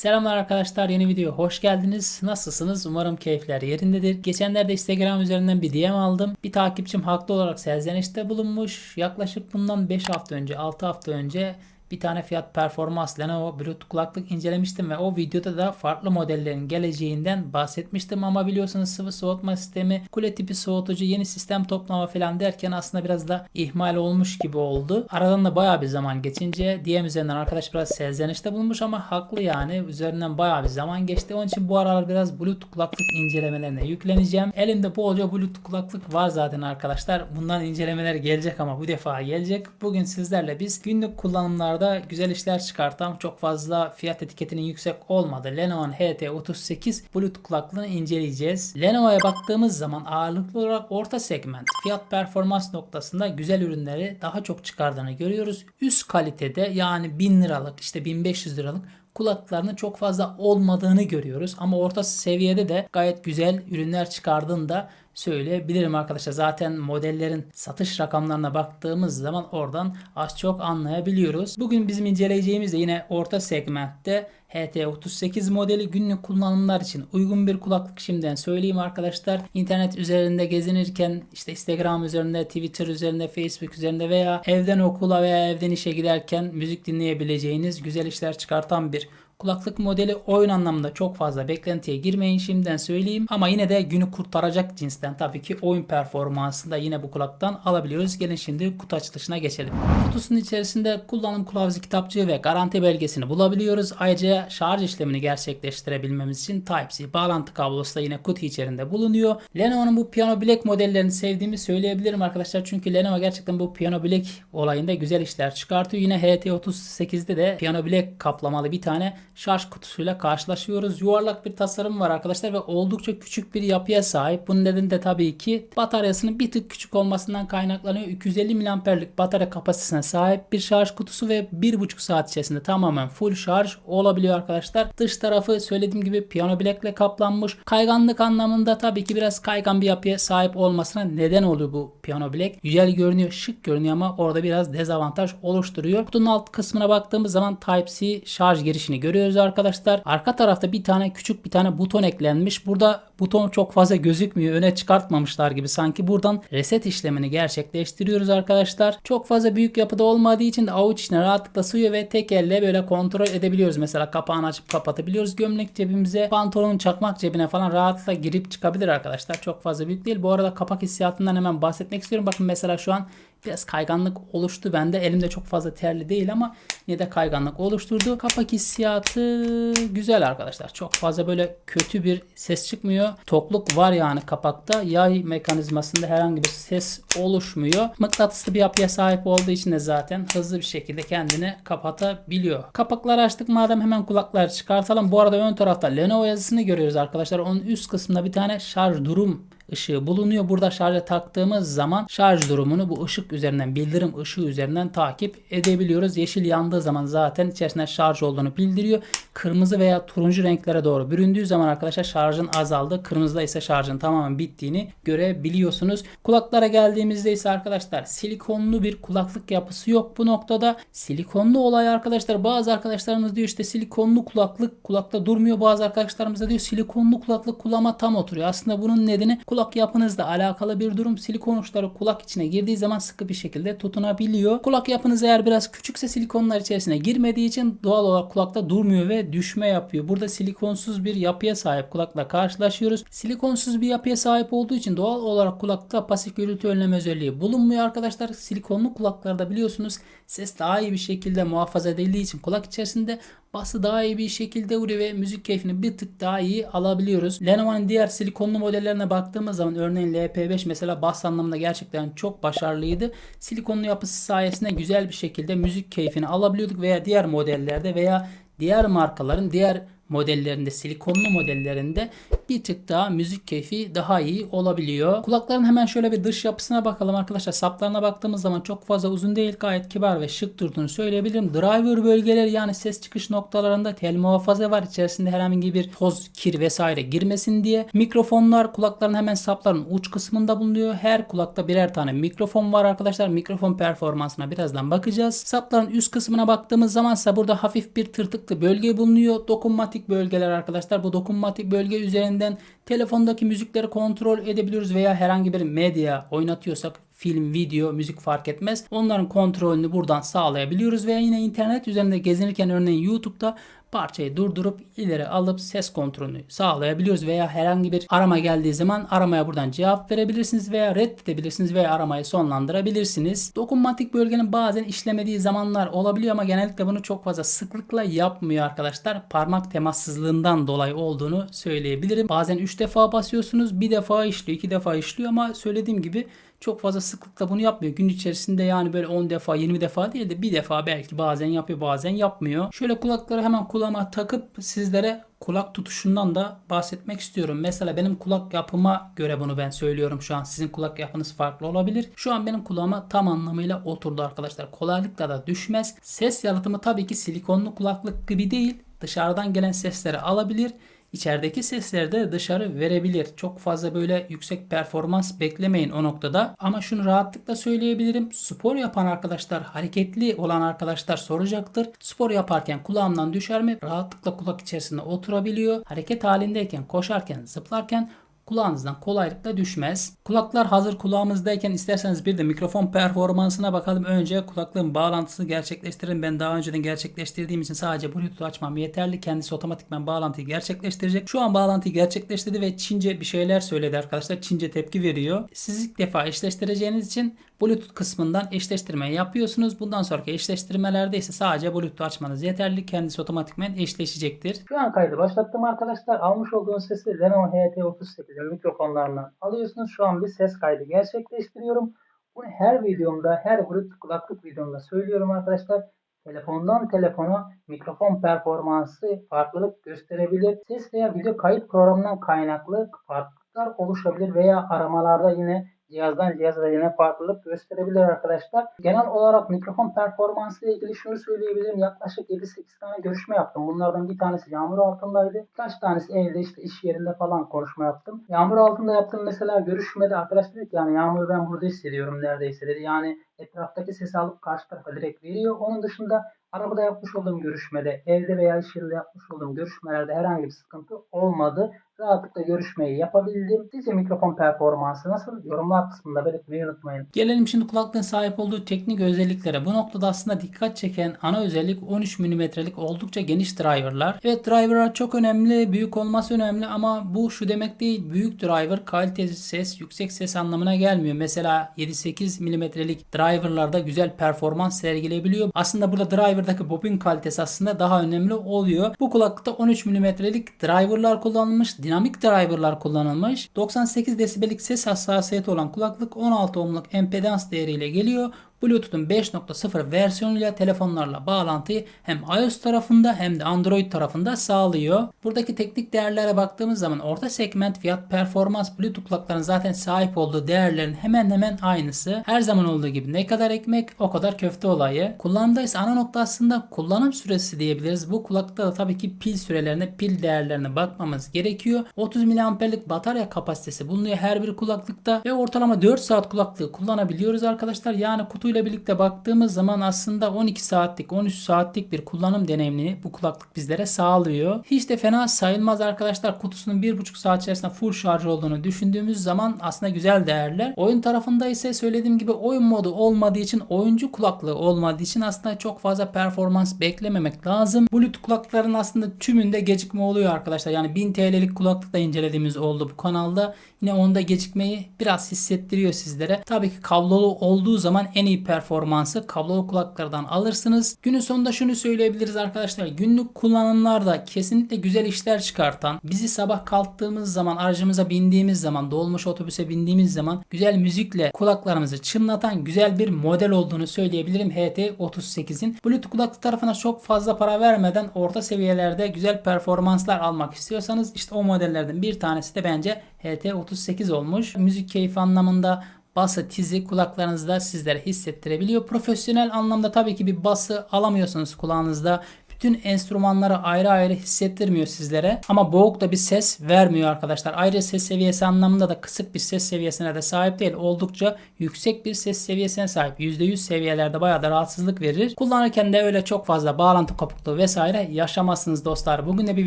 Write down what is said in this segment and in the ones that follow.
Selamlar arkadaşlar yeni video hoş geldiniz. Nasılsınız? Umarım keyifler yerindedir. Geçenlerde Instagram üzerinden bir DM aldım. Bir takipçim haklı olarak serzenişte bulunmuş. Yaklaşık bundan 5 hafta önce 6 hafta önce bir tane fiyat performans Lenovo Bluetooth kulaklık incelemiştim ve o videoda da farklı modellerin geleceğinden bahsetmiştim ama biliyorsunuz sıvı soğutma sistemi, kule tipi soğutucu, yeni sistem toplama falan derken aslında biraz da ihmal olmuş gibi oldu. Aradan da bayağı bir zaman geçince DM üzerinden arkadaş biraz serzenişte bulmuş ama haklı yani üzerinden bayağı bir zaman geçti. Onun için bu aralar biraz Bluetooth kulaklık incelemelerine yükleneceğim. Elimde bolca Bluetooth kulaklık var zaten arkadaşlar. Bundan incelemeler gelecek ama bu defa gelecek. Bugün sizlerle biz günlük kullanımlarda güzel işler çıkartan çok fazla fiyat etiketinin yüksek olmadığı Lenovo'nun HT38 Bluetooth kulaklığını inceleyeceğiz. Lenovo'ya baktığımız zaman ağırlıklı olarak orta segment fiyat performans noktasında güzel ürünleri daha çok çıkardığını görüyoruz. Üst kalitede yani 1000 liralık işte 1500 liralık kulaklarının çok fazla olmadığını görüyoruz. Ama orta seviyede de gayet güzel ürünler çıkardığını da söyleyebilirim arkadaşlar. Zaten modellerin satış rakamlarına baktığımız zaman oradan az çok anlayabiliyoruz. Bugün bizim inceleyeceğimiz de yine orta segmentte HT38 modeli günlük kullanımlar için uygun bir kulaklık şimdiden söyleyeyim arkadaşlar. İnternet üzerinde gezinirken işte Instagram üzerinde, Twitter üzerinde, Facebook üzerinde veya evden okula veya evden işe giderken müzik dinleyebileceğiniz güzel işler çıkartan bir Kulaklık modeli oyun anlamında çok fazla beklentiye girmeyin şimdiden söyleyeyim. Ama yine de günü kurtaracak cinsten tabii ki oyun performansında yine bu kulaktan alabiliyoruz. Gelin şimdi kutu açılışına geçelim. Kutusunun içerisinde kullanım kılavuzu kitapçığı ve garanti belgesini bulabiliyoruz. Ayrıca şarj işlemini gerçekleştirebilmemiz için Type-C bağlantı kablosu da yine kutu içerisinde bulunuyor. Lenovo'nun bu Piano Black modellerini sevdiğimi söyleyebilirim arkadaşlar. Çünkü Lenovo gerçekten bu Piano Black olayında güzel işler çıkartıyor. Yine HT38'de de Piano Black kaplamalı bir tane şarj kutusuyla karşılaşıyoruz. Yuvarlak bir tasarım var arkadaşlar ve oldukça küçük bir yapıya sahip. Bunun nedeni de tabii ki bataryasının bir tık küçük olmasından kaynaklanıyor. 250 mAh'lik batarya kapasitesine sahip bir şarj kutusu ve 1,5 saat içerisinde tamamen full şarj olabiliyor arkadaşlar. Dış tarafı söylediğim gibi piyano bilekle kaplanmış. Kayganlık anlamında tabii ki biraz kaygan bir yapıya sahip olmasına neden oluyor bu piyano bilek. Güzel görünüyor, şık görünüyor ama orada biraz dezavantaj oluşturuyor. Kutunun alt kısmına baktığımız zaman Type-C şarj girişini görüyoruz görüyoruz arkadaşlar. Arka tarafta bir tane küçük bir tane buton eklenmiş. Burada buton çok fazla gözükmüyor. Öne çıkartmamışlar gibi. Sanki buradan reset işlemini gerçekleştiriyoruz arkadaşlar. Çok fazla büyük yapıda olmadığı için de avuç içine rahatlıkla sığıyor ve tek elle böyle kontrol edebiliyoruz. Mesela kapağını açıp kapatabiliyoruz. Gömlek cebimize, pantolonun çakmak cebine falan rahatlıkla girip çıkabilir arkadaşlar. Çok fazla büyük değil. Bu arada kapak hissiyatından hemen bahsetmek istiyorum. Bakın mesela şu an Biraz kayganlık oluştu bende. Elimde çok fazla terli değil ama yine de kayganlık oluşturdu. Kapak hissiyatı güzel arkadaşlar. Çok fazla böyle kötü bir ses çıkmıyor. Tokluk var yani kapakta. Yay mekanizmasında herhangi bir ses oluşmuyor. Mıknatıslı bir yapıya sahip olduğu için de zaten hızlı bir şekilde kendini kapatabiliyor. Kapakları açtık madem hemen kulakları çıkartalım. Bu arada ön tarafta Lenovo yazısını görüyoruz arkadaşlar. Onun üst kısmında bir tane şarj durum ışığı bulunuyor. Burada şarja taktığımız zaman şarj durumunu bu ışık üzerinden bildirim ışığı üzerinden takip edebiliyoruz. Yeşil yandığı zaman zaten içerisinde şarj olduğunu bildiriyor. Kırmızı veya turuncu renklere doğru büründüğü zaman arkadaşlar şarjın azaldı. Kırmızıda ise şarjın tamamen bittiğini görebiliyorsunuz. Kulaklara geldiğimizde ise arkadaşlar silikonlu bir kulaklık yapısı yok bu noktada. Silikonlu olay arkadaşlar bazı arkadaşlarımız diyor işte silikonlu kulaklık kulakta durmuyor. Bazı arkadaşlarımız da diyor silikonlu kulaklık kulağıma tam oturuyor. Aslında bunun nedeni kulak kulak yapınızla alakalı bir durum. Silikon uçları kulak içine girdiği zaman sıkı bir şekilde tutunabiliyor. Kulak yapınız eğer biraz küçükse silikonlar içerisine girmediği için doğal olarak kulakta durmuyor ve düşme yapıyor. Burada silikonsuz bir yapıya sahip kulakla karşılaşıyoruz. Silikonsuz bir yapıya sahip olduğu için doğal olarak kulakta pasif gürültü önleme özelliği bulunmuyor arkadaşlar. Silikonlu kulaklarda biliyorsunuz ses daha iyi bir şekilde muhafaza edildiği için kulak içerisinde bası daha iyi bir şekilde vuruyor ve müzik keyfini bir tık daha iyi alabiliyoruz. Lenovo'nun diğer silikonlu modellerine baktığımız zaman örneğin LP5 mesela bas anlamında gerçekten çok başarılıydı. Silikonlu yapısı sayesinde güzel bir şekilde müzik keyfini alabiliyorduk veya diğer modellerde veya diğer markaların diğer modellerinde, silikonlu modellerinde bir tık daha müzik keyfi daha iyi olabiliyor. Kulakların hemen şöyle bir dış yapısına bakalım arkadaşlar. Saplarına baktığımız zaman çok fazla uzun değil. Gayet kibar ve şık durduğunu söyleyebilirim. Driver bölgeleri yani ses çıkış noktalarında tel muhafaza var. İçerisinde herhangi bir toz, kir vesaire girmesin diye. Mikrofonlar kulakların hemen sapların uç kısmında bulunuyor. Her kulakta birer tane mikrofon var arkadaşlar. Mikrofon performansına birazdan bakacağız. Sapların üst kısmına baktığımız zaman ise burada hafif bir tırtıklı bölge bulunuyor. Dokunmatik bölgeler arkadaşlar. Bu dokunmatik bölge üzerinden telefondaki müzikleri kontrol edebiliyoruz veya herhangi bir medya oynatıyorsak film, video, müzik fark etmez. Onların kontrolünü buradan sağlayabiliyoruz veya yine internet üzerinde gezinirken örneğin YouTube'da parçayı durdurup ileri alıp ses kontrolünü sağlayabiliyoruz veya herhangi bir arama geldiği zaman aramaya buradan cevap verebilirsiniz veya reddedebilirsiniz veya aramayı sonlandırabilirsiniz. Dokunmatik bölgenin bazen işlemediği zamanlar olabiliyor ama genellikle bunu çok fazla sıklıkla yapmıyor arkadaşlar. Parmak temassızlığından dolayı olduğunu söyleyebilirim. Bazen 3 defa basıyorsunuz, bir defa işliyor, 2 defa işliyor ama söylediğim gibi çok fazla sıklıkla bunu yapmıyor. Gün içerisinde yani böyle 10 defa 20 defa değil de bir defa belki bazen yapıyor bazen yapmıyor. Şöyle kulakları hemen kulağıma takıp sizlere kulak tutuşundan da bahsetmek istiyorum. Mesela benim kulak yapıma göre bunu ben söylüyorum şu an. Sizin kulak yapınız farklı olabilir. Şu an benim kulağıma tam anlamıyla oturdu arkadaşlar. Kolaylıkla da düşmez. Ses yalıtımı tabii ki silikonlu kulaklık gibi değil. Dışarıdan gelen sesleri alabilir içerideki sesleri de dışarı verebilir. Çok fazla böyle yüksek performans beklemeyin o noktada. Ama şunu rahatlıkla söyleyebilirim. Spor yapan arkadaşlar, hareketli olan arkadaşlar soracaktır. Spor yaparken kulağımdan düşer mi? Rahatlıkla kulak içerisinde oturabiliyor. Hareket halindeyken, koşarken, zıplarken kulağınızdan kolaylıkla düşmez. Kulaklar hazır kulağımızdayken isterseniz bir de mikrofon performansına bakalım. Önce kulaklığın bağlantısını gerçekleştirin. Ben daha önceden gerçekleştirdiğim için sadece Bluetooth açmam yeterli. Kendisi otomatikman bağlantıyı gerçekleştirecek. Şu an bağlantıyı gerçekleştirdi ve Çince bir şeyler söyledi arkadaşlar. Çince tepki veriyor. Siz ilk defa eşleştireceğiniz için Bluetooth kısmından eşleştirme yapıyorsunuz. Bundan sonraki eşleştirmelerde ise sadece Bluetooth açmanız yeterli. Kendisi otomatikman eşleşecektir. Şu an kaydı başlattım arkadaşlar. Almış olduğunuz sesi Lenovo HT38 mikrofonlarından alıyorsunuz. Şu an bir ses kaydı gerçekleştiriyorum. Bunu her videomda, her Bluetooth kulaklık videomda söylüyorum arkadaşlar. Telefondan telefona mikrofon performansı farklılık gösterebilir. Ses veya video kayıt programından kaynaklı farklılıklar oluşabilir veya aramalarda yine cihazdan cihaza yine farklılık gösterebilir arkadaşlar. Genel olarak mikrofon performansı ile ilgili şunu söyleyebilirim. Yaklaşık 7-8 tane görüşme yaptım. Bunlardan bir tanesi yağmur altındaydı. Kaç tanesi evde işte iş yerinde falan konuşma yaptım. Yağmur altında yaptığım mesela görüşmede arkadaş dedi ki yani yağmuru ben burada hissediyorum neredeyse dedi. Yani etraftaki sesi alıp karşı tarafa direkt veriyor. Onun dışında arabada yapmış olduğum görüşmede, evde veya iş yerinde yapmış olduğum görüşmelerde herhangi bir sıkıntı olmadı rahatlıkla görüşmeyi yapabildim. Sizce mikrofon performansı nasıl? Yorumlar kısmında belirtmeyi unutmayın. Gelelim şimdi kulaklığın sahip olduğu teknik özelliklere. Bu noktada aslında dikkat çeken ana özellik 13 mm'lik oldukça geniş driverlar. Evet driverlar çok önemli, büyük olması önemli ama bu şu demek değil. Büyük driver kaliteli ses, yüksek ses anlamına gelmiyor. Mesela 7-8 mm'lik driverlarda güzel performans sergileyebiliyor. Aslında burada driverdaki bobin kalitesi aslında daha önemli oluyor. Bu kulaklıkta 13 mm'lik driverlar kullanılmış dinamik driverlar kullanılmış. 98 desibellik ses hassasiyeti olan kulaklık 16 ohmluk empedans değeriyle geliyor. Bluetooth'un 5.0 versiyonuyla telefonlarla bağlantıyı hem iOS tarafında hem de Android tarafında sağlıyor. Buradaki teknik değerlere baktığımız zaman orta segment fiyat performans Bluetooth kulakların zaten sahip olduğu değerlerin hemen hemen aynısı. Her zaman olduğu gibi ne kadar ekmek o kadar köfte olayı. Kullanımda ise ana nokta aslında kullanım süresi diyebiliriz. Bu kulakta da tabii ki pil sürelerine, pil değerlerine bakmamız gerekiyor. 30 mAh'lik batarya kapasitesi bulunuyor her bir kulaklıkta ve ortalama 4 saat kulaklığı kullanabiliyoruz arkadaşlar. Yani kutu ile birlikte baktığımız zaman aslında 12 saatlik 13 saatlik bir kullanım deneyimini bu kulaklık bizlere sağlıyor. Hiç de fena sayılmaz arkadaşlar. Kutusunun 1,5 saat içerisinde full şarj olduğunu düşündüğümüz zaman aslında güzel değerler. Oyun tarafında ise söylediğim gibi oyun modu olmadığı için oyuncu kulaklığı olmadığı için aslında çok fazla performans beklememek lazım. Bluetooth kulaklıkların aslında tümünde gecikme oluyor arkadaşlar. Yani 1000 TL'lik kulaklık da incelediğimiz oldu bu kanalda. Yine onda gecikmeyi biraz hissettiriyor sizlere. Tabii ki kablolu olduğu zaman en iyi performansı kablolu kulaklardan alırsınız. Günün sonunda şunu söyleyebiliriz arkadaşlar. Günlük kullanımlarda kesinlikle güzel işler çıkartan, bizi sabah kalktığımız zaman, aracımıza bindiğimiz zaman, dolmuş otobüse bindiğimiz zaman güzel müzikle kulaklarımızı çınlatan güzel bir model olduğunu söyleyebilirim HT38'in. Bluetooth kulaklık tarafına çok fazla para vermeden orta seviyelerde güzel performanslar almak istiyorsanız işte o modellerden bir tanesi de bence HT38 olmuş. Müzik keyfi anlamında bası tizi kulaklarınızda sizlere hissettirebiliyor. Profesyonel anlamda tabii ki bir bası alamıyorsunuz kulağınızda. Bütün enstrümanları ayrı ayrı hissettirmiyor sizlere. Ama boğuk da bir ses vermiyor arkadaşlar. Ayrı ses seviyesi anlamında da kısık bir ses seviyesine de sahip değil. Oldukça yüksek bir ses seviyesine sahip. %100 seviyelerde bayağı da rahatsızlık verir. Kullanırken de öyle çok fazla bağlantı kopukluğu vesaire yaşamazsınız dostlar. Bugün de bir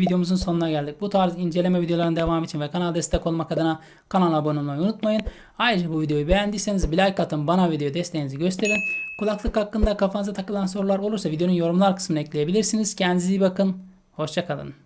videomuzun sonuna geldik. Bu tarz inceleme videolarının devamı için ve kanala destek olmak adına kanala abone olmayı unutmayın. Ayrıca bu videoyu beğendiyseniz bir like atın. Bana video desteğinizi gösterin. Kulaklık hakkında kafanıza takılan sorular olursa videonun yorumlar kısmına ekleyebilirsiniz. Kendinize iyi bakın. Hoşçakalın.